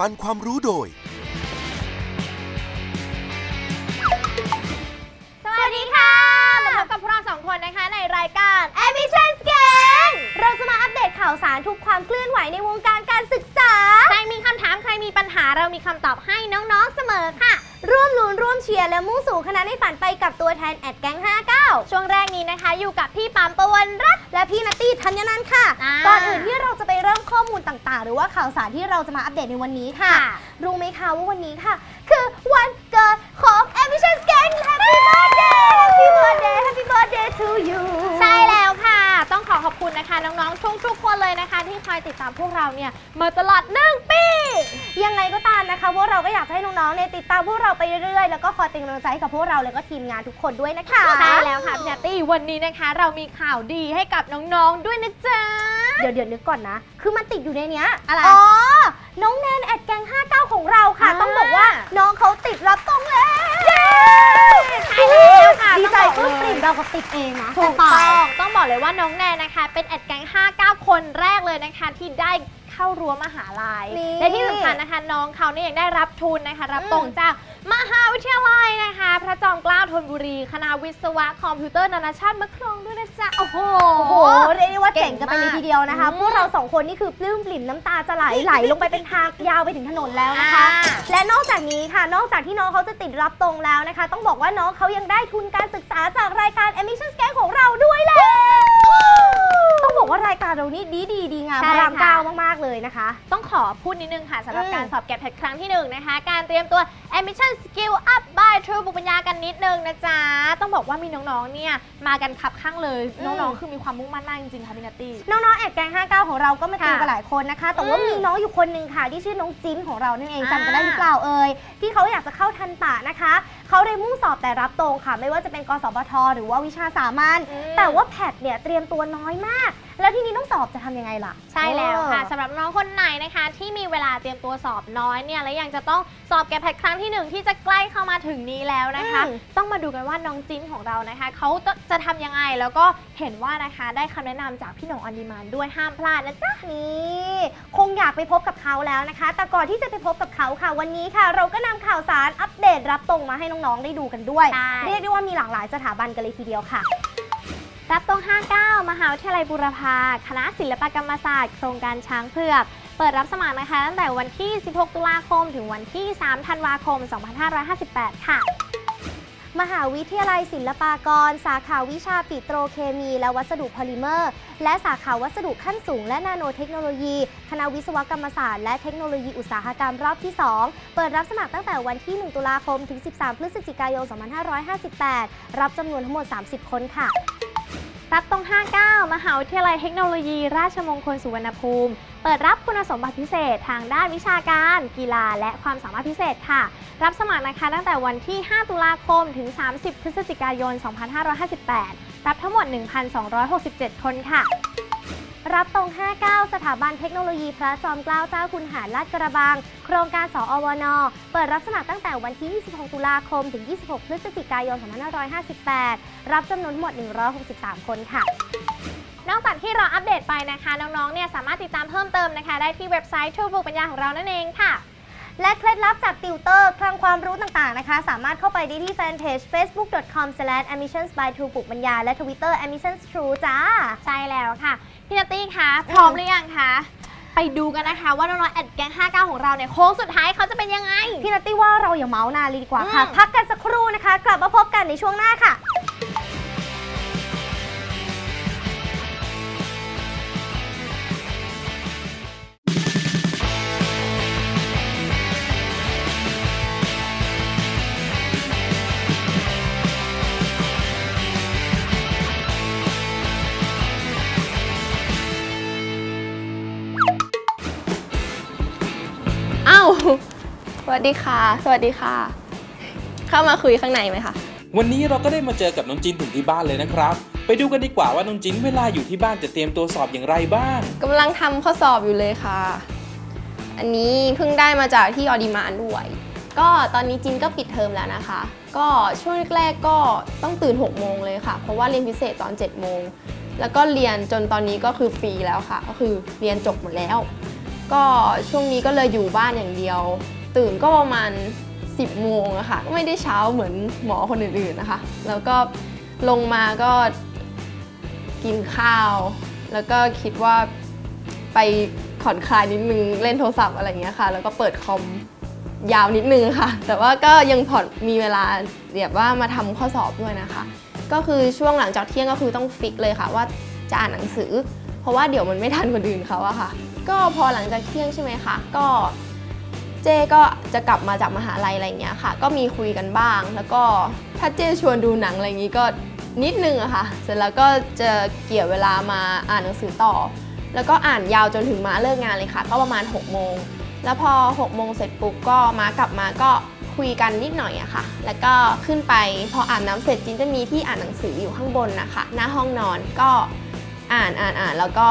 แบ่งปันความรู้โดย สวัสดีค่ะมาพบกับพวกเราสองคนนะคะในรายการ Ambition Gang เราจะมาอัปเดตข่าวสารทุกความเคลื่อนไหวในวงการการศึกษา ใครมีคำถามใครมีปัญหาเรามีคำตอบให้น้องๆเสมอค่ะ ร่วมลุ้นร่วมเชียร์และมุ่งสู่คณะในฝันไปกับตัวแทนแอดแก๊ง 59 ช่วงแรกนี้นะคะ อยู่กับพี่ปามประวันรัตน์และพี่นัตตี้ธัญนันท์ค่ะ อ่า ก่อนอื่นที่เราจะไปเริ่มข้อมูลต่างๆ หรือว่าข่าวสารที่เราจะมาอัปเดตในวันนี้ค่ะ รู้ไหมคะว่าวันนี้ค่ะ คือวันเกิดของ Ambition Gang Happy Birthday Happy Birthday Happy Birthday to you ใช่แล้วค่ะต้อง ขอขอบคุณนะคะ น้องๆทุกๆคนเลยนะคะ ที่คอยติดตามพวกเราเนี่ยมาตลอดหนึ่งปี ยังไงก็ตามนะคะพวกเราก็อยากจะให้น้องๆเนี่ยติดตามพวกเราไปเรื่อยๆ แล้วก็คอยเป็นกำลังใจให้กับพวกเราแล้วก็ทีมงานทุกคนด้วยนะคะใช่แล้วค่ะพี่นัตตี้วันนี้นะคะ เรามีข่าวดีให้กับน้องๆด้วยนะจ๊ะ เดี๋ยวเดี๋ยวนึกก่อนนะ คือมันติดอยู่ในเนี้ยอะไรอ๋อ น้องแนนแอดแกง59 ของเราค่ะ อ่า ต้องบอกว่าน้องเขาติดรับตรงแล้ว ใช่แล้วค่ะดีใจต้องบอกเลยปลื้มปริ่มเราก็ติดเองนะถูกแต่ต้เปล่าองต้อง บอกเลยว่าน้องแนนนะคะ เป็นแอดแก๊ง59 คนแรกเลยนะคะ ที่ได้เข้ารั้วมหาลัย นี่และที่สำคัญนะคะ น้องเขาเนี่ยยังได้รับทุนนะคะ รับอืมตรงจากมหาวิทยาลัยนะคะ พระจอมเกล้าธนบุรี คณะวิศวะคอมพิวเตอร์นานาชาติมะครองด้วยนะจ๊ะ โอ้โห โอ้โหเรียกได้ว่าเก่งกันไปเลยเก่งมากทีเดียวนะคะ อืมพวกเราสองคนนี่คือปลื้มปริ่มน้ำตาจะไหลไหลลงไปเป็นทางยาวไปถึงถนนแล้วนะคะ อ่า และนอกจากนี้ค่ะ นอกจากที่น้องเขาจะติดรับตรงแล้วนะคะ ต้องบอกว่าน้องเขายังได้ทุนการศึกษาจากรายการ Emission Scan ของเราด้วยแหละต้องบอก ว่ารายการเรานี่ดีดีดีงามใช่พระรามค่ะ เก้ามากๆเลยนะคะ ต้องขอพูดนิดนึงค่ะสำหรับอืมการสอบแกดแพทครั้งที่หนึ่งนะคะ การเตรียมตัว Admission Skill Up by True บุญปัญญากันนิดนึงนะจ๊ะ ต้องบอกว่ามีน้องๆ เนี่ย มากันขับข้างเลย อืม น้องๆ คือมีความมุ่งมั่นมากจริงๆ ค่ะพี่นัตตี้ น้องๆแอดแกง59 ของเราก็มาติวค่ะกันหลายคนนะคะ แต่ว่าอืมมีน้องอยู่คนหนึ่งค่ะ ที่ชื่อน้องจิ้นของเรานั่นเองอ่าจำกันได้หรือเปล่าเอ่ยที่เขาอยากจะเข้าทันตะนะคะ เขาได้มุ่งสอบแต่รับตรงค่ะ ไม่ว่าจะเป็นกสบทหรือว่าวิชาสามัญอืม แต่ว่าแพทเนี่ยเตรียมตัวน้อยมาก แล้วทีนี้ต้องสอบจะทำยังไงล่ะ ใช่แล้วค่ะเออสำหรับน้องคนไหนนะคะ ที่มีเวลาเตรียมตัวสอบน้อยเนี่ยและยังจะต้องสอบแกดแพทครั้งที่หนึ่งที่จะใกล้เข้ามาถึงนี้แล้วนะคะ อืม ต้องมาดูกันว่าน้องจิ้นของเรานะคะเขาจะจะทำยังไงแล้วก็เห็นว่านะคะได้คำแนะนำจากพี่หนงออนดีมานด้วยห้ามพลาดนะจ๊ะ นี่คงอยากไปพบกับเขาแล้วนะคะ แต่ก่อนที่จะไปพบกับเขาค่ะ วันนี้ค่ะ เราก็นำข่าวสารอัปเดตรับตรงมาให้น้องๆได้ดูกันด้วย ใช่ เรียกได้ว่ามีหลากหลายสถาบันกันเลยทีเดียวค่ะ รับตรง 59 มหาวิทยาลัยบูรพา คณะศิลปกรรมศาสตร์โครงการช้างเผือก เปิดรับสมัครนะคะตั้งแต่วันที่ 16 ตุลาคม ถึงวันที่ 3 ธันวาคม 2558 ค่ะ มหาวิทยาลัยศิลปากร สาขาวิชาปิโตรเคมี และวัสดุพอลิเมอร์ และสาขาวัสดุขั้นสูง และนาโนเทคโนโลยี คณะวิศวกรรมศาสตร์และเทคโนโลยีอุตสาหกรรมรอบที่ 2 เปิดรับสมัครตั้งแต่วันที่ 1 ตุลาคม ถึง 13 พฤศจิกายน 2558 รับจำนวนทั้งหมด 30 คนค่ะ รับตรง 59 มหาวิทยาลัยเทคโนโลยี ราชมงคลสุวรรณภูมิ เปิดรับคุณสมบัติพิเศษทางด้านวิชาการ กีฬา และความสามารถพิเศษค่ะ รับสมัครนะคะตั้งแต่วันที่ 5 ตุลาคม ถึง 30 พฤศจิกายน 2558 รับทั้งหมด 1,267 คนค่ะ รับตรง 59 สถาบันเทคโนโลยีพระจอมเกล้าเจ้าคุณหารลาดกระบัง โครงการสอวนเปิดรับสมัครตั้งแต่วันที่ 26 ตุลาคม ถึง 26 พฤศจิกายน 2558 รับจำนวนหมด 163 คนค่ะนอกจากที่เราอัปเดตไปนะคะ น้องๆ เนี่ยสามารถติดตามเพิ่มเติมนะคะ ได้ที่เว็บไซต์ True บุกปัญญาของเรานั่นเองค่ะ และเคล็ดลับจากติวเตอร์คลังความรู้ต่างๆนะคะ สามารถเข้าไปได้ที่แฟนเพจ facebook.com/admissions by True ปุกปัญญาและ Twitter admissions true จ้า ใช่แล้วค่ะ พี่นัตตี้คะพร้อมหรือยังคะไปดูกันนะคะว่าน้องๆแอดแก๊ง59 ของเราเนี่ยโค้งสุดท้ายเขาจะเป็นยังไง พี่นัตตี้ว่าเราอย่าเมาส์นานเลยดีกว่าค่ะ อืม พักกันสักครู่นะคะ กลับมาพบกันในช่วงหน้าค่ะ วัสดีค่ะ สวัสดีค่ะ เข้ามาคุยข้างในไหมคะ วันนี้เราก็ได้มาเจอกับน้องจินถึงที่บ้านเลยนะครับ ไปดูกันดีกว่าว่าน้องจินเวลาอยู่ที่บ้านจะเตรียมตัวสอบอย่างไรบ้าง กำลังทำข้อสอบอยู่เลยค่ะ อันนี้เพิ่งได้มาจากที่ออดิมานด้วย ก็ตอนนี้จินก็ปิดเทอมแล้วนะคะ ก็ช่วงแรกๆก็ต้องตื่น6โมงเลยค่ะ เพราะว่าเรียนพิเศษตอน7โมง แล้วก็เรียนจนตอนนี้ก็คือฟรีแล้วค่ะ ก็คือเรียนจบหมดแล้ว ก็ช่วงนี้ก็เลยอยู่บ้านอย่างเดียว ตื่นก็ประมาณ 10 โมงอะค่ะไม่ได้เช้าเหมือนหมอคนอื่นๆนะคะ แล้วก็ลงมาก็กินข้าว แล้วก็คิดว่าไปผ่อนคลายนิดนึงเล่นโทรศัพท์อะไรเงี้ยค่ะ แล้วก็เปิดคอมยาวนิดนึงค่ะ แต่ว่าก็ยังผ่อนมีเวลาเรียบว่ามาทำข้อสอบด้วยนะคะ ก็คือช่วงหลังจากเที่ยงก็คือต้องฟิกเลยค่ะ ว่าจะอ่านหนังสือ เพราะว่าเดี๋ยวมันไม่ทันคนอื่นเขาอะค่ะ ก็พอหลังจากเที่ยงใช่ไหมคะก็ เจ้ก็จะกลับมาจากมหาลัยอะไรเงี้ยค่ะ ก็มีคุยกันบ้าง แล้วก็ถ้าเจ้ชวนดูหนังอะไรอย่างงี้ก็นิดนึงอะค่ะ เสร็จแล้วก็จะเกี่ยวเวลามาอ่านหนังสือต่อ แล้วก็อ่านยาวจนถึงมาเลิกงานเลยค่ะ ก็ประมาณ6โมง แล้วพอ6โมงเสร็จปุ๊บก็มากลับมาก็คุยกันนิดหน่อยอะค่ะ แล้วก็ขึ้นไปพออ่าบน้ำเสร็จจินจะมีที่อ่านหนังสืออยู่ข้างบนนะคะหน้าห้องนอนก็อ่านอ่านอ่านแล้วก็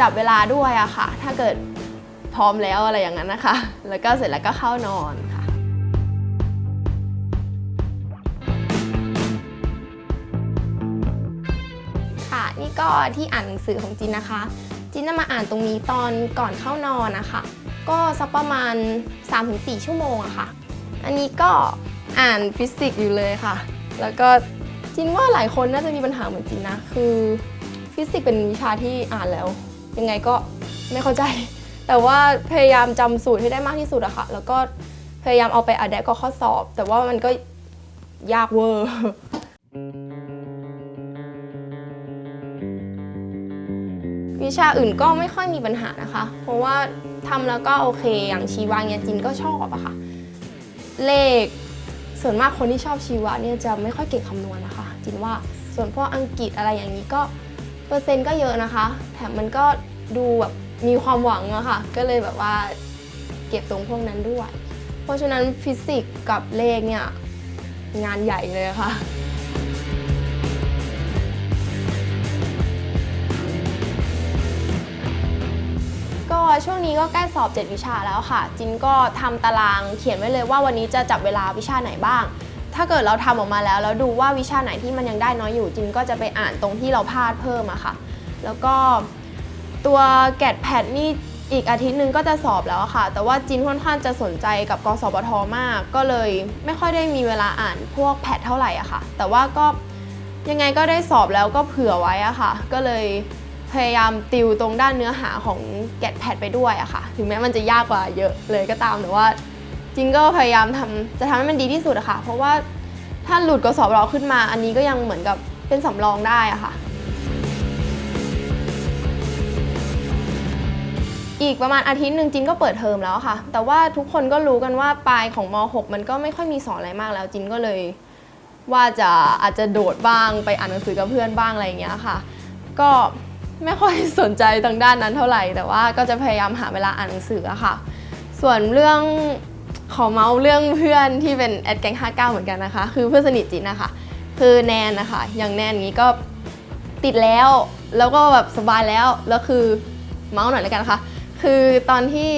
จับเวลาด้วยอะค่ะ ถ้าเกิด พร้อมแล้วอะไรอย่างนั้นนะคะ แล้วก็เสร็จแล้วก็เข้านอนค่ะค่ะนี่ก็ที่อ่านหนังสือของจินนะคะ จินจะมาอ่านตรงนี้ตอนก่อนเข้านอนนะคะ ก็สักประมาณ 3-4 ชั่วโมงอะค่ะ อันนี้ก็อ่านฟิสิกส์อยู่เลยค่ะ แล้วก็จินว่าหลายคนน่าจะมีปัญหาเหมือนจินนะ คือฟิสิกส์เป็นวิชาที่อ่านแล้ว ยังไงก็ไม่เข้าใจ แต่ว่าพยายามจำสูตรให้ได้มากที่สุดอะค่ะ แล้วก็พยายามเอาไปอัดแดกกับข้อสอบ แต่ว่ามันก็ยากเวอร์ วิชาอื่นก็ไม่ค่อยมีปัญหานะคะ เพราะว่าทำแล้วก็โอเค อย่างชีวะเนี่ยจินก็ชอบอะค่ะ เลข ส่วนมากคนที่ชอบชีวะเนี่ยจะไม่ค่อยเก่งคำนวณนะคะ จินว่า ส่วนพวกอังกฤษอะไรอย่างนี้ก็เปอร์เซ็นต์ก็เยอะนะคะ แถมมันก็ดูแบบ มีความหวังอะค่ะ ก็เลยแบบว่าเก็บตรงพวกนั้นด้วย เพราะฉะนั้นฟิสิกส์กับเลขเนี่ยงานใหญ่เลยค่ะก็ช่วงนี้ก็ใกล้สอบ 7 วิชาแล้วค่ะ จินก็ทำตารางเขียนไว้เลยว่าวันนี้จะจับเวลาวิชาไหนบ้าง ถ้าเกิดเราทำออกมาแล้ว แล้วดูว่าวิชาไหนที่มันยังได้น้อยอยู่จินก็จะไปอ่านตรงที่เราพลาดเพิ่มอะค่ะ แล้วก็ ตัวแกดแพดนี่อีกอาทิตย์หนึ่งก็จะสอบแล้วค่ะ แต่ว่าจินค่อนข้างจะสนใจกับกสปทมาก ก็เลยไม่ค่อยได้มีเวลาอ่านพวกแพดเท่าไหร่อะค่ะ แต่ว่าก็ยังไงก็ได้สอบแล้วก็เผื่อไว้อะค่ะ ก็เลยพยายามติวตรงด้านเนื้อหาของแกดแพดไปด้วยอะค่ะ ถึงแม้มันจะยากกว่าเยอะเลยก็ตามแต่ว่าจริงก็พยายามทำจะทำให้มันดีที่สุดอะค่ะ เพราะว่าถ้าหลุดกสอบเราขึ้นมา อันนี้ก็ยังเหมือนกับเป็นสำรองได้อะค่ะ อีกประมาณอาทิตย์หนึ่งจินก็เปิดเทอมแล้วค่ะ แต่ว่าทุกคนก็รู้กันว่าปลายของม .6 มันก็ไม่ค่อยมีสอนอะไรมากแล้วจินก็เลย ว่าจะอาจจะโดดบ้างไปอ่านหนังสือกับเพื่อนบ้างอะไรอย่างเงี้ยค่ะ ก็ไม่ค่อยสนใจทางด้านนั้นเท่าไหร่ แต่ว่าก็จะพยายามหาเวลาอ่านหนังสืออะค่ะ ส่วนเรื่องขอเมาส์เรื่องเพื่อนที่เป็นแอดแก๊ง59 เหมือนกันนะคะ คือเพื่อนสนิทจินนะคะ คือแนนนะคะ อย่างแนนนี้ก็ติดแล้ว แล้วก็แบบสบายแล้ว แล้วคือเมาส์หน่อยแล้วกันนะคะ คือตอนที่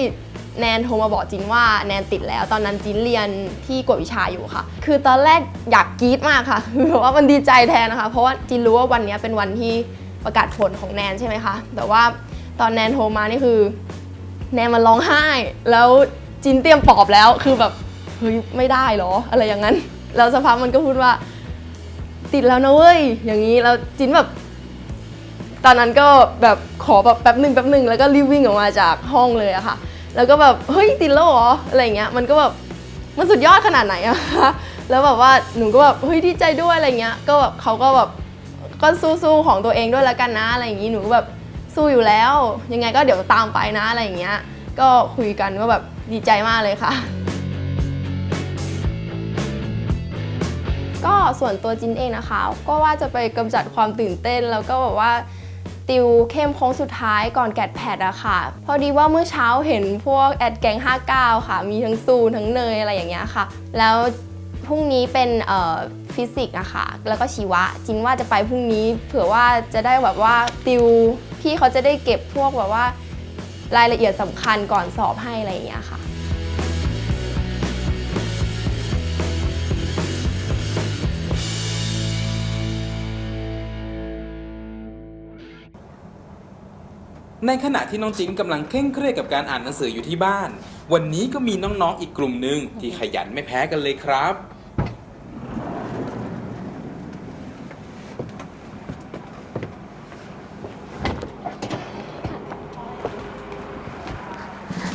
แนนโทรมาบอกจินว่าแนนติดแล้ว ตอนนั้นจินเรียนที่กวดวิชาอยู่ค่ะ คือตอนแรกอยากกรี๊ดมากค่ะคือว่ามันดีใจแทนนะคะ เพราะว่าจินรู้ว่าวันนี้เป็นวันที่ประกาศผลของแนนใช่ไหมคะ แต่ว่าตอนแนนโทรมานี่คือ แนนมันร้องไห้ แล้วจินเตรียมปอบแล้ว คือแบบเฮ้ยไม่ได้เหรออะไรอย่างนั้น แล้วสักพักมันก็พูดว่า ติดแล้วนะเว้ยอย่างนี้แล้วจินแบบ ตอนนั้นก็แบบขอแบบแป๊บหนึ่งแป๊บหนึ่งแล้วก็รีบวิ่งออกมาจากห้องเลยอะค่ะ แล้วก็แบบเฮ้ยติดแล้วเหรออะไรเงี้ยมันก็แบบมันสุดยอดขนาดไหนอะคะแล้วแบบว่าหนูก็แบบเฮ้ยดีใจด้วยอะไรเงี้ยก็แบบเขาก็แบบก็สู้ๆของตัวเองด้วยแล้วกันนะอะไรอย่างงี้หนูก็แบบสู้อยู่แล้ว ยังไงก็เดี๋ยวตามไปนะอะไรอย่างเงี้ยก็คุยกันว่าแบบดีใจมากเลยค่ะ ก็ส่วนตัวจินเองนะคะ ก็ว่าจะไปกำจัดความตื่นเต้นแล้วก็แบบว่า ติวเข้มโค้งสุดท้ายก่อนแกดแพดอะค่ะ พอดีว่าเมื่อเช้าเห็นพวกแอดแกง 59 ค่ะ มีทั้งซูทั้งเนยอะไรอย่างเงี้ยค่ะ แล้วพรุ่งนี้เป็นฟิสิกส์อะค่ะ แล้วก็ชีวะจินว่าจะไปพรุ่งนี้เผื่อว่าจะได้แบบว่าติวพี่เขาจะได้เก็บพวกแบบว่ารายละเอียดสำคัญก่อนสอบให้อะไรอย่างเงี้ยค่ะ ในขณะที่น้องจินกำลังเคร่งเครียดกับการอ่านหนังสืออยู่ที่บ้าน วันนี้ก็มีน้องๆอีกกลุ่มหนึ่งที่ขยันไม่แพ้กันเลยครับ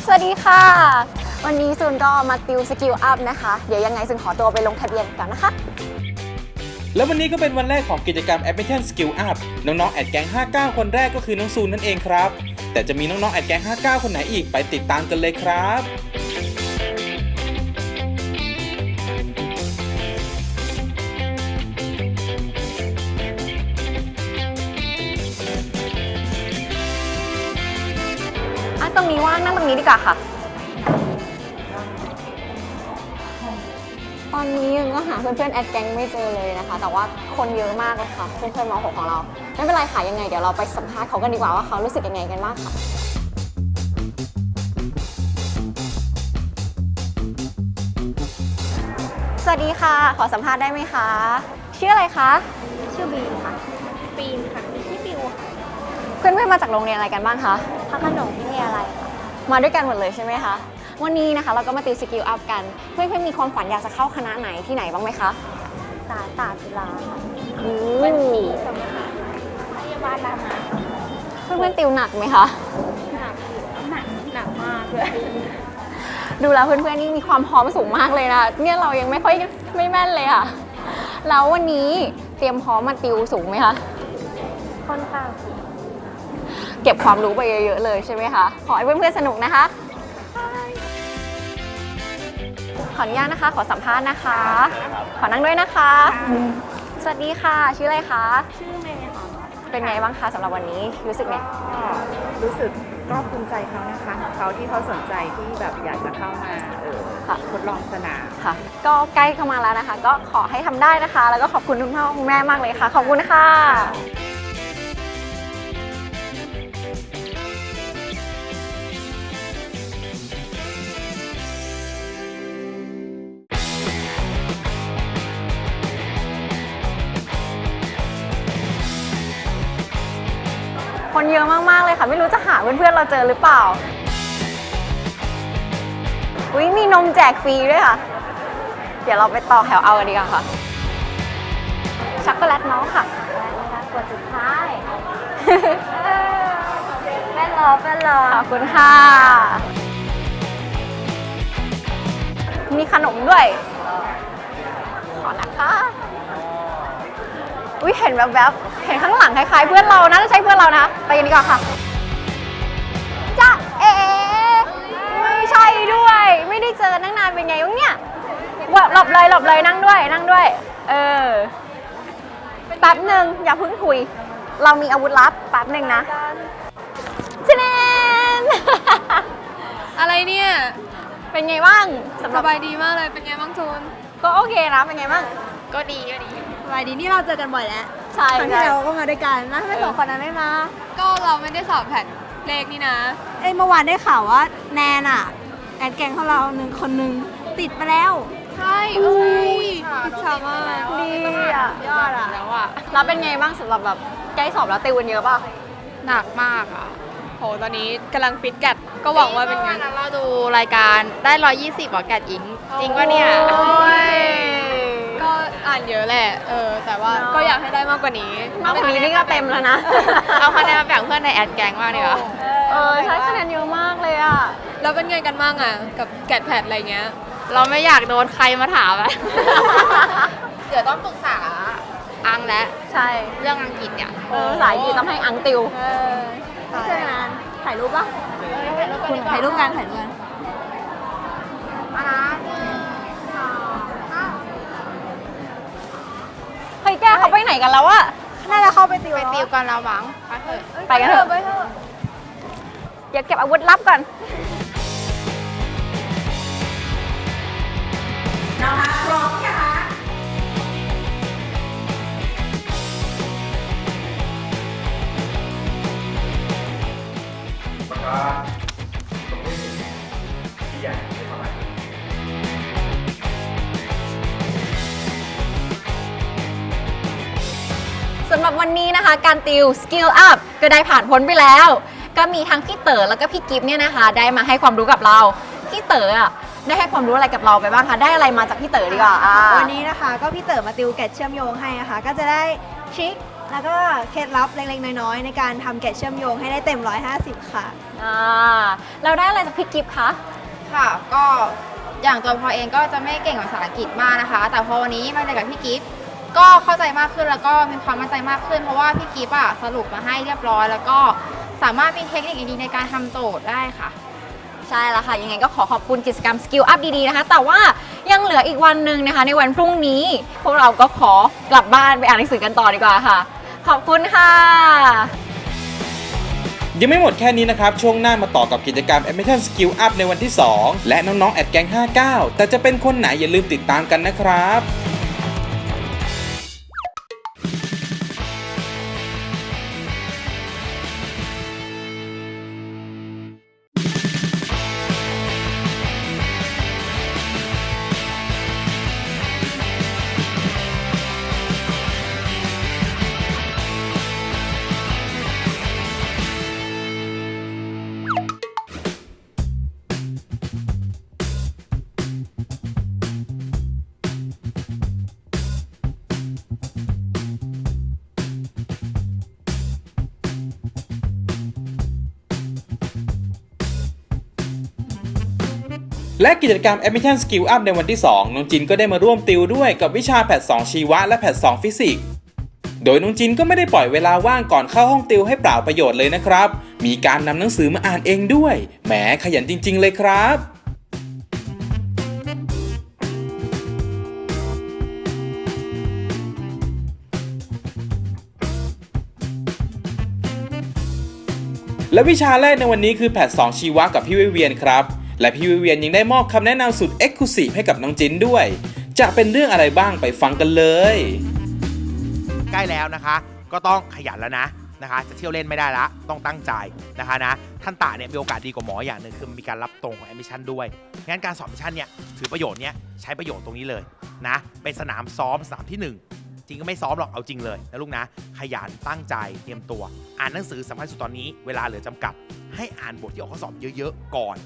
สวัสดีค่ะ วันนี้ซูนก็มาติวสกิลอัพนะคะ เดี๋ยวยังไงซูนขอตัวไปลงทะเบียนก่อนนะคะ แล้ววันนี้ก็เป็นวันแรกของกิจกรรม Admission Skill Up น้องๆ แอดแก๊ง 59 คนแรกก็คือน้องซูนนั่นเองครับ แต่จะมีน้องๆ แอดแก๊ง 59 คนไหนอีกไปติดตามกันเลยครับอะตรงนี้ว่างนั่งตรงนี้ดีกว่าค่ะ อนนี้ยังก็หาเพื่อนๆแอดแก๊งไม่เจอเลยนะคะ แต่ว่าคนเยอะมากเลยค่ะ เพื่อนๆม .6 ของเรา ไม่เป็นไรค่ะยังไงเดี๋ยวเราไปสัมภาษณ์เขากันดีกว่าว่าเขารู้สึกยังไงกันบ้างค่ะสวัสดีค่ะ ขอสัมภาษณ์ได้ไหมคะชื่ออะไรคะ ชื่อบีมค่ะบีมค่ะชื่อบิวค่ะเพื่อนๆมาจากโรงเรียนอะไรกันบ้างคะพระขนงวิทยาลัยค่ะมาด้วยกันหมดเลยใช่ไหมคะ วันนี้นะคะเราก็มาติวสกิลอัพกัน เพื่อนๆมีความฝันอยากจะเข้าคณะไหนที่ไหนบ้างไหมคะสาสาจุฬาค่ะอืบัญมชีสมหารพยาบาลรามาเพื่อนๆติวหนักไหมคะ หนักอยู่หนักหนักมากเลยดูแล้วเพื่อนๆนี่มีความพร้อมสูงมากเลยนะเนี่ยเรายังไม่ค่อยไม่แม่นเลยอะแล้ววันนี้เตรียมพร้อมมาติวสูงไหมคะค่อนข้างสูงเก็บความรู้ไปเยอะๆเลยใช่ไหมคะ ขอให้เพื่อนๆสนุกนะคะ ขออนุญาตนะคะ ขอสัมภาษณ์นะคะ ขอนั่งด้วยนะคะ สวัสดีค่ะ ชื่ออะไรคะ ชื่อเมย์ค่ะเป็นไงบ้างคะสำหรับวันนี้รู้สึกไงก็รู้สึกก็ภูมิใจเขานะคะเขาที่เขาสนใจที่แบบอยากจะเข้ามาเออค่ะทดลองสนามค่ะ ก็ใกล้เข้ามาแล้วนะคะ ก็ขอให้ทำได้นะคะ แล้วก็ขอบคุณคุณพ่อคุณแม่มากเลยค่ะ ขอบคุณค่ะ ค่ะ ไม่รู้จะหาเพื่อนๆเราเจอหรือเปล่า อุ้ยมีนมแจกฟรีด้วยค่ะ เดี๋ยวเราไปต่อแถวเอากันดีกว่าค่ะ ช็อกโกแลตน้องค่ะกดสุดท้ายแม่รอแม่รอขอบคุณค่ะ มีขนมด้วย ขอนะคะอุ้ยเห็นแวบๆเห็นข้างหลังคล้ายๆเพื่อนเรานะจะใช่เพื่อนเรานะ ไปกันดีกว่าค่ะ ไม่ได้เจอตั้งนานเป็นไงวะเนี่ยว่าหลบเลยหลบเลยนั่งด้วยนั่งด้วย เออแป๊บหนึ่งอย่าเพิ่งคุย เรามีอาวุธลับแป๊บหนึ่งนะชแนนอะไรเนี่ย เป็นไงบ้างสำหสรับบายดีมากเลย เป็นไงบ้างจูน ก็โอเคนะเป็นไงบ้างก็ดีก็ดีสวัสดีนี่เราเจอกันบ่อยแล้วใช่ครั้งที่ใช่แล้วก็มาด้วยกันแล้วทำไมสองคนนั้นไม่มา ก็เราไม่ได้สอบแผ่นเลขนี่นะ เอ้ยเมื่อวานได้ข่าวว่าแนนอะ แอดแกงของเราหนึ่งคนหนึ่งติดไปแล้วใช่เอ้ยพิชามากดีอะยอดอะแล้วอะแล้วเป็นไงบ้างสำหรับแบบใกล้สอบแล้วติวกันเยอะป่ะหนักมากอะโหตอนนี้กำลังฟิตแกดก็หวังว่าเป็นไงเราดูรายการได้ 120หรอแกดอิง จริงปะเนี่ยโอ้ยก็อ่านเยอะแหละ เออ แต่ว่าก็อยากให้ได้มากกว่านี้ มากกว่านี้นี่ก็เต็มแล้วนะ เอาคะแนนมาแบ่งเพื่อนในแอดแกงมากดีกว่าเออ ใช้คะแนนเยอะมากเลยอะ แล้วเป็นไงกันบ้างอะ กับแกดแพดอะไรเงี้ย เราไม่อยากโดนใครมาถามอะ เดี๋ยวต้องปรึกษาอังและใช่เรื่องอังกฤษเนี่ยเออสายดีต้องให้อังติวเออไม่เจอนานถ่ายรูปปะคุณถ่ายรูปกันถ่ายรูปกันเฮ้ยแกเขาไปไหนกันแล้วอะน่าจะเข้าไปติวไปติวกันเราหวังไปเถอะไปกันเถอะ เดี๋ยวเก็บอาวุธลับก่อน สำหรับวันนี้นะคะ การติว Skill Up ก็ได้ผ่านพ้นไปแล้ว ก็มีทั้งพี่เต๋อแล้วก็พี่กิฟต์เนี่ยนะคะ ได้มาให้ความรู้กับเรา พี่เต๋ออะ ได้ให้ความรู้อะไรกับเราไปบ้างคะ ได้อะไรมาจากพี่เต๋อดีกว่าอ่า วันนี้นะคะก็พี่เต๋อมาติวเกตเชื่อมโยงให้นะคะ ก็จะได้ทริคแล้วก็เคล็ดลับเล็กๆ น้อยๆ ในการทำเกตเชื่อมโยงให้ได้เต็ม 150 ค่ะ อ่า เราได้อะไรจากพี่กิฟต์คะ ค่ะ ก็อย่างตัวพอเองก็จะไม่เก่งภาษาอังกฤษมากนะคะ แต่พอวันนี้มาเรียนกับพี่กิฟต์ก็เข้าใจมากขึ้นแล้วก็มีความมั่นใจมากขึ้น เพราะว่าพี่กิฟต์อะสรุปมาให้เรียบร้อย แล้วก็สามารถมีเทคนิคดีๆในการทำโจทย์ได้ค่ะ ใช่แล้วค่ะ ยังไงก็ขอขอบคุณกิจกรรมสกิลอัพดีๆนะคะ แต่ว่ายังเหลืออีกวันหนึ่งนะคะ ในวันพรุ่งนี้ พวกเราก็ขอกลับบ้านไปอ่านหนังสือกันต่อดีกว่าค่ะ ขอบคุณค่ะ ยังไม่หมดแค่นี้นะครับ ช่วงหน้ามาต่อกับกิจกรรม Admission Skill Up ในวันที่ 2 และน้องๆแอดแกง 59 แต่จะเป็นคนไหนอย่าลืมติดตามกันนะครับ และกิจกรรม Admission Skill Up ในวันที่ 2 น้องจินก็ได้มาร่วมติวด้วยกับวิชาแพท2ชีวะและแพท2ฟิสิกส์ โดยน้องจินก็ไม่ได้ปล่อยเวลาว่างก่อนเข้าห้องติวให้เปล่าประโยชน์เลยนะครับ มีการนำหนังสือมาอ่านเองด้วย แหมขยันจริง ๆ เลยครับและวิชาแรกในวันนี้คือแพท2ชีวะกับพี่วิเวียนครับ และพี่วิเวียนยังได้มอบคำแนะนำสุด e x c l u s i v e ให้กับน้องจินด้วย จะเป็นเรื่องอะไรบ้างไปฟังกันเลย ใกล้แล้วนะคะ ก็ต้องขยันแล้วนะนะคะ จะเที่ยวเล่นไม่ได้ละต้องตั้งใจนะคะนะท่านตาเนี่ยมีโอกาสดีกว่าหมออย่างหนึ่งคือมีการรับตรงของแอมิชันด้วยงั้นการสอบแอดมิชันเนี่ยถือประโยชน์เนี่ยใช้ประโยชน์ตรงนี้เลยนะเป็นสนามซ้อมสนามที่หนึ่งจริงก็ไม่ซ้อมหรอก เอาจริงเลยนะลูกนะ ขยันตั้งใจเตรียมตัว อ่านหนังสือสำคัญสุดตอนนี้ เวลาเหลือจำกัด ให้อ่านบทที่ออกข้อสอบเยอะ ๆ ก่อน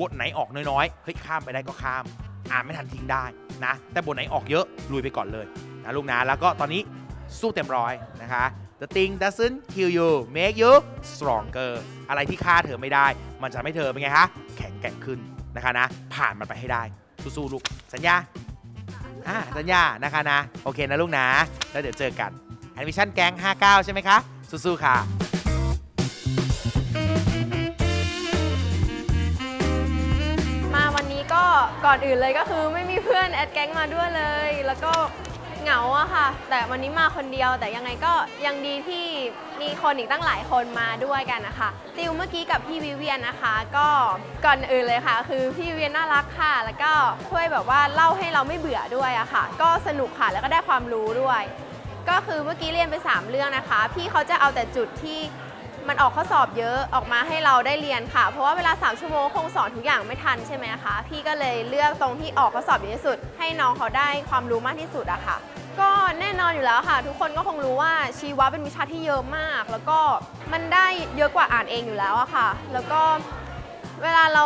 บทไหนออกน้อยๆ เฮ้ยข้ามไปได้ก็ข้าม อ่านไม่ทันทิ้งได้นะ แต่บทไหนออกเยอะลุยไปก่อนเลยนะลูกนะแล้วก็ตอนนี้สู้เต็มร้อยนะคะ The thing doesn't kill you make you stronger อะไรที่ฆ่าเธอไม่ได้ มันจะทำให้เธอเป็นไงคะแข็งแกร่งขึ้นนะคะนะ ผ่านมันไปให้ได้ สู้ๆลูก สัญญาอ่าสัญญานะคะนะ โอเคนะลูกนะ แล้วเดี๋ยวเจอกันแอนิเมชันแก๊ง59 ใช่ไหมคะ สู้ๆค่ะ ก่อนอื่นเลยก็คือไม่มีเพื่อนแอดแก๊งมาด้วยเลย แล้วก็เหงาอะค่ะ แต่วันนี้มาคนเดียวแต่ยังไงก็ยังดีที่มีคนอีกตั้งหลายคนมาด้วยกันนะคะ ติวเมื่อกี้กับพี่วิเวียนนะคะ ก็ก่อนอื่นเลยค่ะ คือพี่วิเวียนน่ารักค่ะ แล้วก็ช่วยแบบว่าเล่าให้เราไม่เบื่อด้วยอะค่ะ ก็สนุกค่ะแล้วก็ได้ความรู้ด้วย ก็คือเมื่อกี้เรียนไป 3 เรื่องนะคะ พี่เขาจะเอาแต่จุดที่ มันออกข้อสอบเยอะออกมาให้เราได้เรียนค่ะ เพราะว่าเวลา 3 ชั่วโมงคงสอนทุกอย่างไม่ทันใช่ไหมคะ พี่ก็เลยเลือกตรงที่ออกข้อสอบเยอะที่สุด ให้น้องเขาได้ความรู้มากที่สุดอะค่ะ ก็แน่นอนอยู่แล้วค่ะ ทุกคนก็คงรู้ว่าชีวะเป็นวิชาที่เยอะมาก แล้วก็มันได้เยอะกว่าอ่านเองอยู่แล้วอะค่ะ แล้วก็เวลาเรา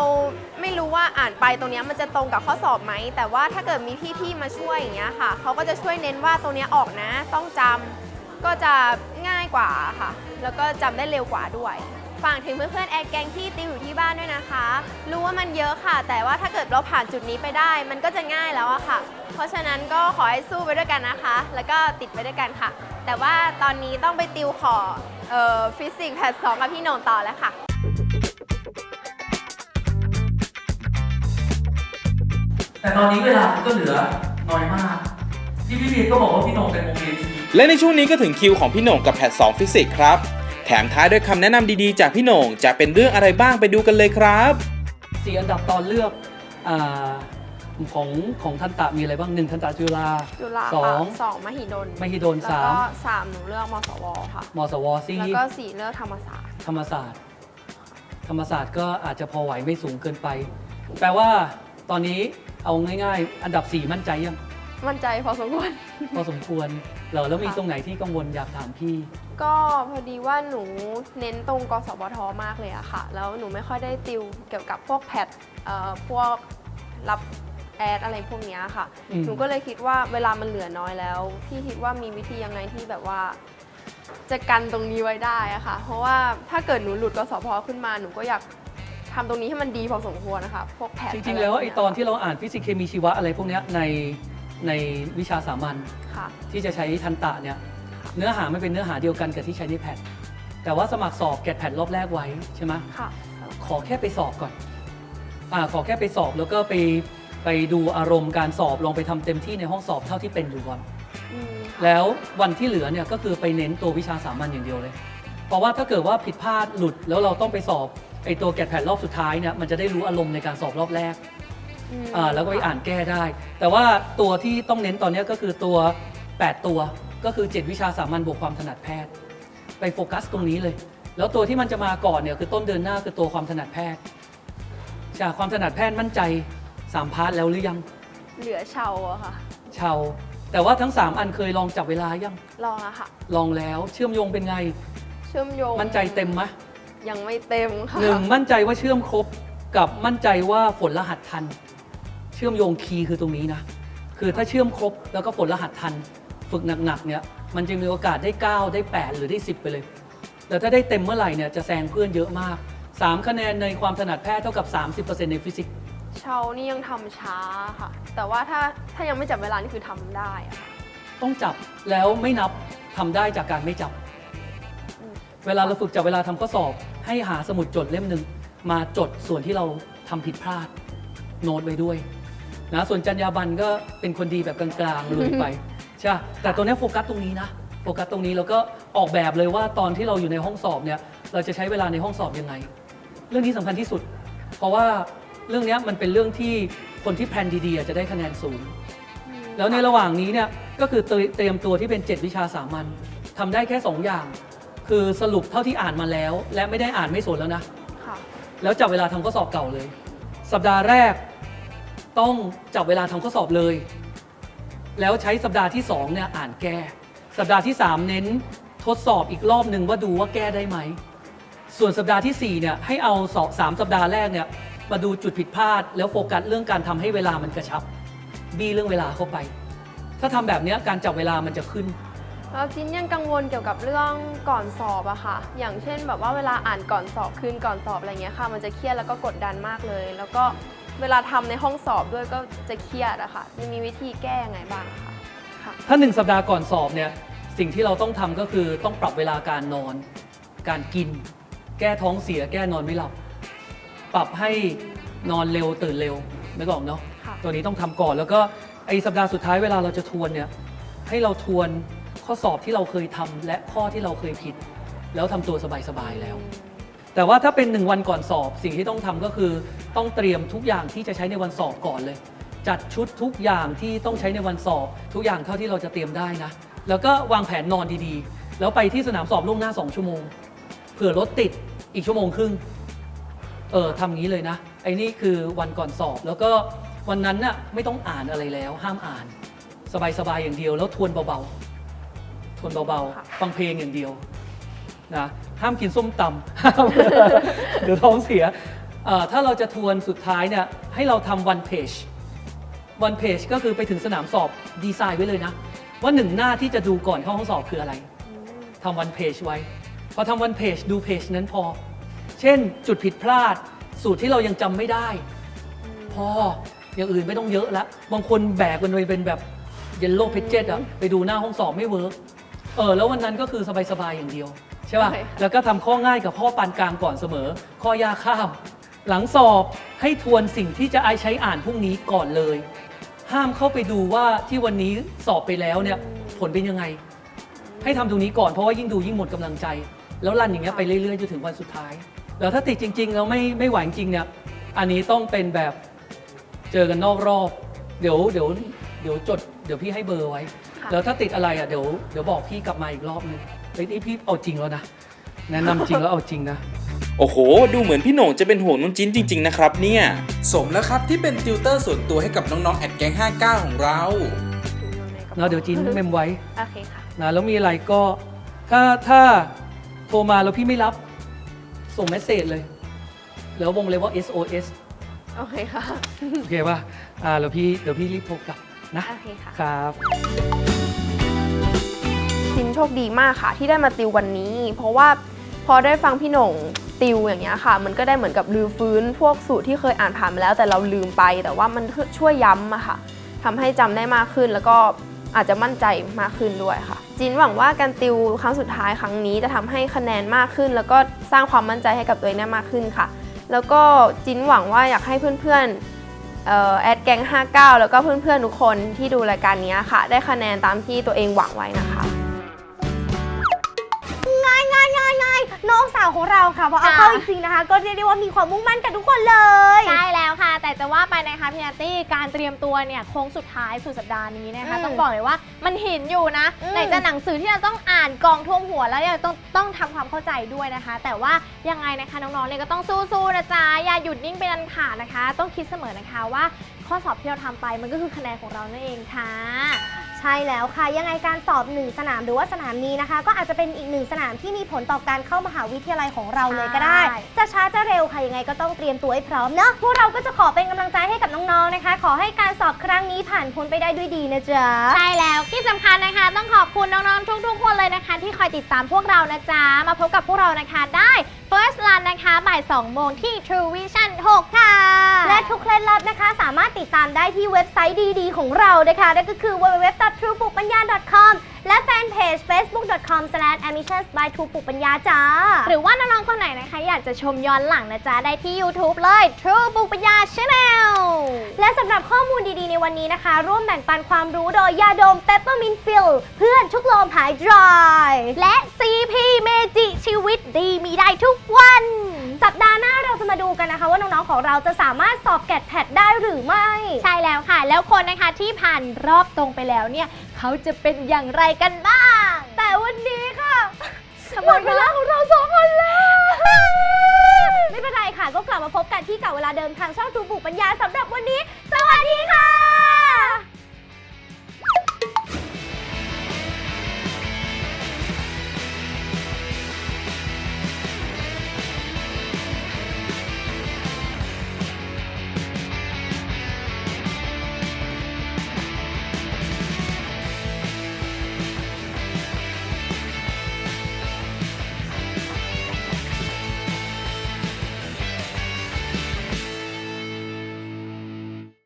ไม่รู้ว่าอ่านไปตรงนี้มันจะตรงกับข้อสอบไหม แต่ว่าถ้าเกิดมีพี่ๆมาช่วยอย่างเงี้ยค่ะ เขาก็จะช่วยเน้นว่าตรงนี้ออกนะ ต้องจำ ก็จะง่ายกว่าค่ะ แล้วก็จำได้เร็วกว่าด้วย ฝากถึงเพื่อนๆแอร์แกงที่ติวอยู่ที่บ้านด้วยนะคะ รู้ว่ามันเยอะค่ะ แต่ว่าถ้าเกิดเราผ่านจุดนี้ไปได้ มันก็จะง่ายแล้วอะค่ะ เพราะฉะนั้นก็ขอให้สู้ไปด้วยกันนะคะ แล้วก็ติดไปด้วยกันค่ะ แต่ว่าตอนนี้ต้องไปติวขอเอ่อฟิสิกส์แพทสองกับพี่โหนงต่อแล้วค่ะแต่ตอนนี้เวลาก็เหลือน้อยมาก ที่พี่พีก็บอกว่าพี่โหนงเป็นโรงเรียนที่ และในช่วงนี้ก็ถึงคิวของพี่โหน่งกับแพท2ฟิสิกส์ครับ แถมท้ายด้วยคำแนะนำดีๆ จากพี่โหน่งจะเป็นเรื่องอะไรบ้างไปดูกันเลยครับสี่อันดับตอนเลือกอาของของทันตะมีอะไรบ้างหนึ่งทันตะจุฬาจุฬาสอค่ะง สองมหิดลมหิดลแล้วสาก็มสามหนูเลือกมสวค่ะ มสวสี่แล้วก็สี่เลือกธรรมศาสตร์ธรรมศาสตร์ ธรรมศาสตร์ก็อาจจะพอไหวไม่สูงเกินไป แปลว่าตอนนี้เอาง่าย ๆ อันดับ 4 มั่นใจยัง มั่นใจพอสมควร พอสมควรเหรอแล้วมีตรงไหนที่กังวลอยากถามพี่ ก็พอดีว่าหนูเน้นตรงกสบทมากเลยอะค่ะ แล้วหนูไม่ค่อยได้ติวเกี่ยวกับพวกแพทเอ่อพวกรับแอดอะไรพวกเนี้ยค่ะ อืม หนูก็เลยคิดว่าเวลามันเหลือน้อยแล้ว พี่คิดว่ามีวิธียังไงที่แบบว่า จะกันตรงนี้ไว้ได้อะค่ะ เพราะว่าถ้าเกิดหนูหลุดกสพขึ้นมาหนูก็อยากทำตรงนี้ให้มันดีพอสมควรนะคะพวกแพทจริงๆ แล้วไอ้ตอนที่เราอ่านฟิสิกส์เคมีชีวะอะไรพวกเนี้ยใน ในวิชาสามัญค่ะ ที่จะใช้ทันตะเนี่ยเนื้อหาไม่เป็นเนื้อหาเดียวกันกับที่ใช้ในแพทแต่ว่าสมัครสอบแกดแพทรอบแรกไว้ใช่ไหมค่ะ ขอแค่ไปสอบก่อนอ่าขอแค่ไปสอบแล้วก็ไปไปดูอารมณ์การสอบลองไปทำเต็มที่ในห้องสอบเท่าที่เป็นอยู่ก่อน อืมแล้ววันที่เหลือเนี่ยก็คือไปเน้นตัววิชาสามัญอย่างเดียวเลย เพราะว่าถ้าเกิดว่าผิดพลาดหลุดแล้วเราต้องไปสอบไอตัวแกดแพดรอบสุดท้ายเนี่ยมันจะได้รู้อารมณ์ในการสอบรอบแรก อืมอ่าแล้วก็ไปอ่านแก้ได้ แต่ว่าตัวที่ต้องเน้นตอนเนี้ยก็คือตัว 8 ตัวก็คือ 7 วิชาสามัญบวกความถนัดแพทย์ ไปโฟกัสตรงนี้เลย แล้วตัวที่มันจะมาก่อนเนี่ยคือต้นเดือนหน้าคือตัวความถนัดแพทย์จากความถนัดแพทย์มั่นใจสามพาร์ทแล้วหรือยังเหลือเชาอะค่ะชาวแต่ว่าทั้ง 3 อันเคยลองจับเวลายังลองอะค่ะ ลองแล้วเชื่อมโยงเป็นไง เชื่อมโยงมั่นใจเต็มไหมยังไม่เต็มค่ะหนึ่งมั่นใจว่าเชื่อมครบกับมั่นใจว่าฝนรหัสทันเชื่อมโยงคีย์คือตรงนี้นะ คือถ้าเชื่อมครบแล้วก็ฝนรหัสทันฝึกหนักๆเนี่ยมันจะมีโอกาสได้ 9 ได้ 8 หรือได้ 10 ไปเลย แต่ถ้าได้เต็มเมื่อไหร่เนี่ยจะแซงเพื่อนเยอะมาก 3 คะแนนในความถนัดแพทย์เท่ากับ 30%ในฟิสิกส์เชานี่ยังทำช้าค่ะ แต่ว่าถ้าถ้ายังไม่จับเวลานี่คือทำได้อะค่ะต้องจับแล้วไม่นับทำได้จากการไม่จับ อืมเวลาเราฝึกจับเวลาทำข้อสอบ ให้หาสมุดจดเล่มหนึ่งมาจดส่วนที่เราทำผิดพลาด โน้ตไว้ด้วย นะส่วนจรรยาบรรณก็เป็นคนดีแบบกลางๆเลยไปใช่ปะแต่ตัวเนี้ยโฟกัสตรงนี้นะโฟกัสตรงนี้แล้วก็ออกแบบเลยว่าตอนที่เราอยู่ในห้องสอบเนี่ยเราจะใช้เวลาในห้องสอบยังไง เรื่องนี้สำคัญที่สุด เพราะว่าเรื่องเนี้ยมันเป็นเรื่องที่คนที่แพลนดีๆอะจะได้คะแนนสูงแล้วในระหว่างนี้เนี่ยก็คือเตรียมตัวที่เป็น 7 วิชาสามัญทำได้แค่ 2 อย่าง คือสรุปเท่าที่อ่านมาแล้ว และไม่ได้อ่านไม่สนแล้วนะค่ะแล้วจับเวลาทำข้อสอบเก่าเลย สัปดาห์แรก ต้องจับเวลาทำข้อสอบเลย แล้วใช้สัปดาห์ที่2เนี่ยอ่านแก้ สัปดาห์ที่ 3 เน้นทดสอบอีกรอบหนึ่งว่าดูว่าแก้ได้ไหม ส่วนสัปดาห์ทีสี่4เนี่ยให้เอาสองสามสัปดาห์แรกเนี่ยมาดูจุดผิดพลาด แล้วโฟกัสเรื่องการทำให้เวลามันกระชับ บี้เรื่องเวลาเข้าไป ถ้าทำแบบนี้การจับเวลามันจะขึ้นแล้วจินยังกังวลเกี่ยวกับเรื่องก่อนสอบอะค่ะ อย่างเช่นแบบว่าเวลาอ่านก่อนสอบคืนก่อนสอบอะไรเงี้ยค่ะ มันจะเครียดแล้วก็กดดันมากเลย แล้วก็ เวลาทำในห้องสอบด้วยก็จะเครียดอะค่ะมีวิธีแก้ยังไงบ้างอะคะค่ะถ้าหนึ่งสัปดาห์ก่อนสอบเนี่ยสิ่งที่เราต้องทำก็คือต้องปรับเวลาการนอน การกิน แก้ท้องเสีย แก้นอนไม่หลับ ปรับให้นอนเร็วตื่นเร็วไม่บอกเนาะค่ะตัวนี้ต้องทำก่อนแล้วก็ไอสัปดาห์สุดท้ายเวลาเราจะทวนเนี่ยให้เราทวนข้อสอบที่เราเคยทำและข้อที่เราเคยผิด แล้วทำตัวสบายๆแล้ว แต่ว่าถ้าเป็นหนึ่งวันก่อนสอบ สิ่งที่ต้องทำก็คือต้องเตรียมทุกอย่างที่จะใช้ในวันสอบก่อนเลย จัดชุดทุกอย่างที่ต้องใช้ในวันสอบ ทุกอย่างเท่าที่เราจะเตรียมได้นะ แล้วก็วางแผนนอนดีๆ แล้วไปที่สนามสอบล่วงหน้า 2 ชั่วโมง เผื่อรถติดอีกชั่วโมงครึ่งเออทำงี้เลยนะไอ้นี่คือวันก่อนสอบแล้วก็วันนั้นน่ะไม่ต้องอ่านอะไรแล้ว ห้ามอ่าน สบายๆอย่างเดียว แล้วทวนเบาๆทวนเบาค่ะๆฟังเพลงอย่างเดียว นะห้ามกินส้มตำห้ามเดี๋ยวท้องเสียถ้าเราจะทวนสุดท้ายเนี่ยให้เราทำ one page one page ก็คือไปถึงสนามสอบดีไซน์ไว้เลยนะ ว่าหนึ่งหน้าที่จะดูก่อนเข้าห้องสอบคืออะไรทำวันเพจไว้ พอทำวันเพจดูเพจนั้นพอ เช่นจุดผิดพลาด สูตรที่เรายังจำไม่ได้ พออย่างอื่นไม่ต้องเยอะละบางคนแบกมันไปเป็นแบบเยลโล่เพจเจ็อะไปดูหน้าห้องสอบไม่เวิร์กเออแล้ววันนั้นก็คือสบายๆอย่างเดียว ใช่ป่ะ ใช่ค่ะ แล้วก็ทำข้อง่ายกับข้อปานกลางก่อนเสมอ ข้อยากข้าม หลังสอบให้ทวนสิ่งที่จะไอใช้อ่านพรุ่งนี้ก่อนเลย ห้ามเข้าไปดูว่าที่วันนี้สอบไปแล้วเนี่ยผลเป็นยังไง ให้ทำตรงนี้ก่อนเพราะว่ายิ่งดูยิ่งหมดกำลังใจ แล้วรันอย่างเงี้ยไปเรื่อยๆจนถึงวันสุดท้าย แล้วถ้าติดจริงๆแล้วไม่ไม่ไหวจริงๆเนี่ยอันนี้ต้องเป็นแบบเจอกันนอกรอบ เดี๋ยวเดี๋ยวเดี๋ยวจดเดี๋ยวพี่ให้เบอร์ไว้ ค่ะ แล้วถ้าติดอะไรอะเดี๋ยวเดี๋ยวบอกพี่กลับมาอีกรอบนึง เฮ้ยนี่พี่เอาจริงแล้วนะ แนะนำจริงแล้วเอาจริงนะ โอ้โห ดูเหมือนพี่โหน่งจะเป็นห่วงน้องจินจริง ๆ นะครับเนี่ย สมแล้วครับที่เป็นติวเตอร์ส่วนตัวให้กับน้องๆแอดแก๊ง59 ของเราเนาะเดี๋ยวจินเมมไว้โอเคค่ะ นะแล้วมีอะไรก็ ถ้าถ้าโทรมาแล้วพี่ไม่รับ ส่งเมสเซจเลย แล้ววงเลยว่า SOS โอเคค่ะ โอเคป่ะอ่าแล้วพี่เดี๋ยวพี่รีบโทรกลับนะ โอเคค่ะ ครับจินโช คดีมากค่ะ ที่ได้มาติววันนี้ เพราะว่าพอได้ฟังพี่หน่งติวอย่างเงี้ยค่ะ มันก็ได้เหมือนกับลือฟื้นพวกสูตรที่เคยอ่านผ่านมาแล้ว แต่เราลืมไป แต่ว่ามันช่วยย้ำอะค่ะทำให้จำได้มากขึ้นแล้วก็อาจจะมั่นใจมากขึ้นด้วยค่ะ จินหวังว่าการติวครั้งสุดท้ายครั้งนี้จะทำให้คะแนนมากขึ้น แล้วก็สร้างความมั่นใจให้กับตัวเองได้มากขึ้นค่ะ แล้วก็จินหวังว่าอยากให้เพื่อนๆเอ่อแอดแกง59 แล้วก็เพื่อนๆทุกคนที่ดูรายการนี้ค่ะ ได้คะแนนตามที่ตัวเองหวังไว้นะคะ ง่ายง่ายง่ายน้องสาวของเราค่ะพอเอาค่ะเข้าจริงๆนะคะ ก็เรียกได้ว่ามีความมุ่งมั่นกันทุกคนเลย ใช่แล้วค่ะ แต่จะว่าไปนะคะพี่นาตี้การเตรียมตัวเนี่ยโค้งสุดท้ายสุดสัปดาห์นี้นะคะอืมต้องบอกเลยว่ามันหินอยู่นะอืม ไหนจะหนังสือที่เราต้องอ่านกองท่วมหัวแล้วยังต้องต้องทำความเข้าใจด้วยนะคะ แต่ว่ายังไงนะคะน้องๆเนี่ยก็ต้องสู้ๆนะจ๊ะอย่าหยุดนิ่งเป็นอันขาดนะคะ ต้องคิดเสมอนะคะว่าข้อสอบที่เราทำไปมันก็คือคะแนนของเรานั่นเองค่ะ ใช่แล้วค่ะ ยังไงการสอบหนึ่งสนามหรือว่าสนามนี้นะคะ ก็อาจจะเป็นอีกหนึ่งสนามที่มีผลต่อการเข้ามหาวิทยาลัยของเราเลยก็ได้ใช่จะช้าจะเร็วค่ะยังไงก็ต้องเตรียมตัวให้พร้อมเนอะพวกเราก็จะขอเป็นกำลังใจให้กับน้องๆนะคะ ขอให้การสอบครั้งนี้ผ่านพ้นไปได้ด้วยดีนะจ๊ะใช่แล้วที่สำคัญนะคะ ต้องขอบคุณน้องๆทุกๆคนเลยนะคะ ที่คอยติดตามพวกเรานะจ๊ะมาพบกับพวกเรานะคะ ได้ First Run นะคะบ่าย2โมงที่ True Vision 6 ค่ะ และทุกเคล็ดลับนะคะ สามารถติดตามได้ที่เว็บไซต์ดีๆ ของเรานะคะนั่นก็คือ www.truepu ปัญญาและแฟนเพจ facebook.com/admissions by True ปุปัญญาจ้า หรือว่าน้องๆคนไหนนะคะ อยากจะชมย้อนหลังนะจ๊ะ ได้ที่ YouTube เลย True ปุปัญญา Channel และสำหรับข้อมูลดีๆ ในวันนี้นะคะ ร่วมแบ่งปันความรู้โดยยาดม Peppermint Fill เพื่อนชุกลมหาย dry และ กันนะคะ ว่าน้องๆของเราจะสามารถสอบแกดแพดได้หรือไม่ ใช่แล้วค่ะ แล้วคนนะคะที่ผ่านรอบตรงไปแล้วเนี่ย เขาจะเป็นอย่างไรกันบ้าง แต่วันนี้ค่ะหมดเวลาของเราสองคนแล้ว ไม่เป็นไรค่ะ ก็กลับมาพบกันที่เก่าเวลาเดิมทางช่องทูบุปัญญาสำหรับวันนี้ สวัสดีค่ะ